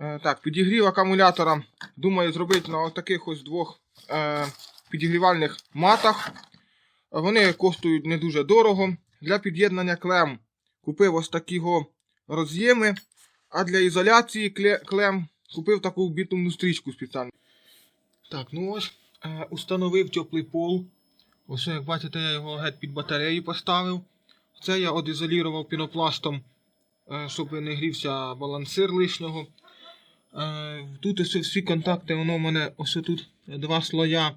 Е, так, підігрів акумулятора. Думаю зробити на таких ось двох е, підігрівальних матах. Вони коштують не дуже дорого. Для під'єднання клем купив ось такого роз'єми, а для ізоляції клем купив таку бітумну стрічку спеціально. Так, ну ось е, установив теплий пол. Ось, як бачите, я його геть під батарею поставив. Це я одізолірував пінопластом, е, щоб не грівся балансир лишнього. Е, Тут ось всі контакти, воно в мене ось тут два слоя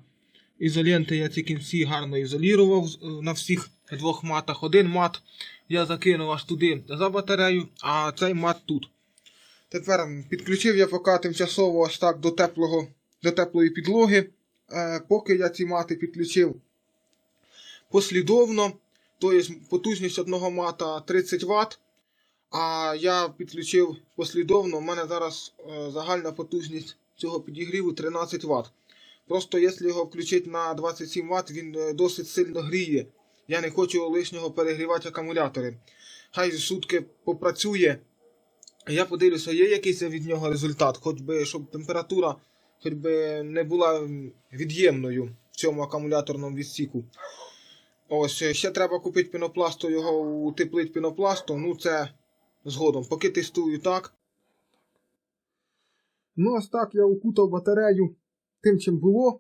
ізоленти. Я ці кінці гарно ізолірував е, на всіх двох матах. Один мат я закинув аж туди за батарею, а цей мат тут. Тепер підключив я поки тимчасово ось так до теплого, до теплої підлоги. Е, Поки я ці мати підключив послідовно, тобто потужність одного мата 30 Вт. А я підключив послідовно. У мене зараз е, загальна потужність цього підігріву 13 Вт. Просто якщо його включити на 27 Вт, він е, досить сильно гріє. Я не хочу лишнього перегрівати акумулятори. Хай сутки попрацює. Я подивлюся, є якийсь від нього результат, хоч би, щоб температура хоч би не була від'ємною в цьому акумуляторному відсіку. Ось е, ще треба купити пінопласту, його утеплити пінопластом. Ну це згодом. Поки тестую так. Ну, ось так я укутав батарею тим, чим було.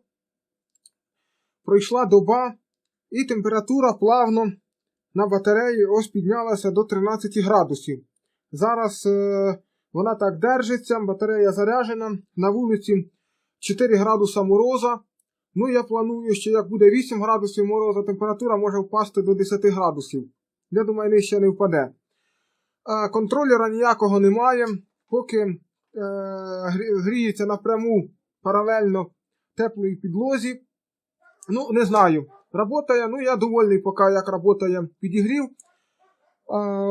Пройшла доба, і температура плавно на батареї ось піднялася до 13 градусів. Зараз е, вона так держиться, батарея заряджена. На вулиці 4 градуса мороза. Ну, я планую, що як буде 8 градусів мороза, температура може впасти до 10 градусів. Я думаю, нижче не впаде. Контролера ніякого немає. Поки е, гріється напряму паралельно теплої підлозі. Ну, не знаю. Работає, ну я довольний, поки як работає підігрів. Е,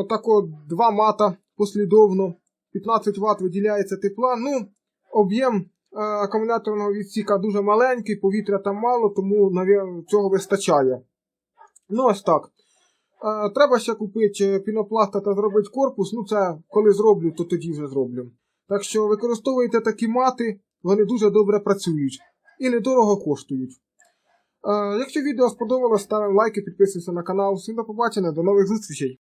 тако два мата послідовно. 15 Вт виділяється тепла. Ну, об'єм е, акумуляторного відсіка дуже маленький, повітря там мало, тому цього вистачає. Ну, ось так. Е, треба ще купити пінопласта та зробити корпус. Ну, це коли зроблю, то тоді вже зроблю. Так що використовуйте такі мати, вони дуже добре працюють і недорого коштують. Е, якщо відео сподобалось, ставимо лайки, підписуйся на канал. Всім до побачення, до нових зустрічей!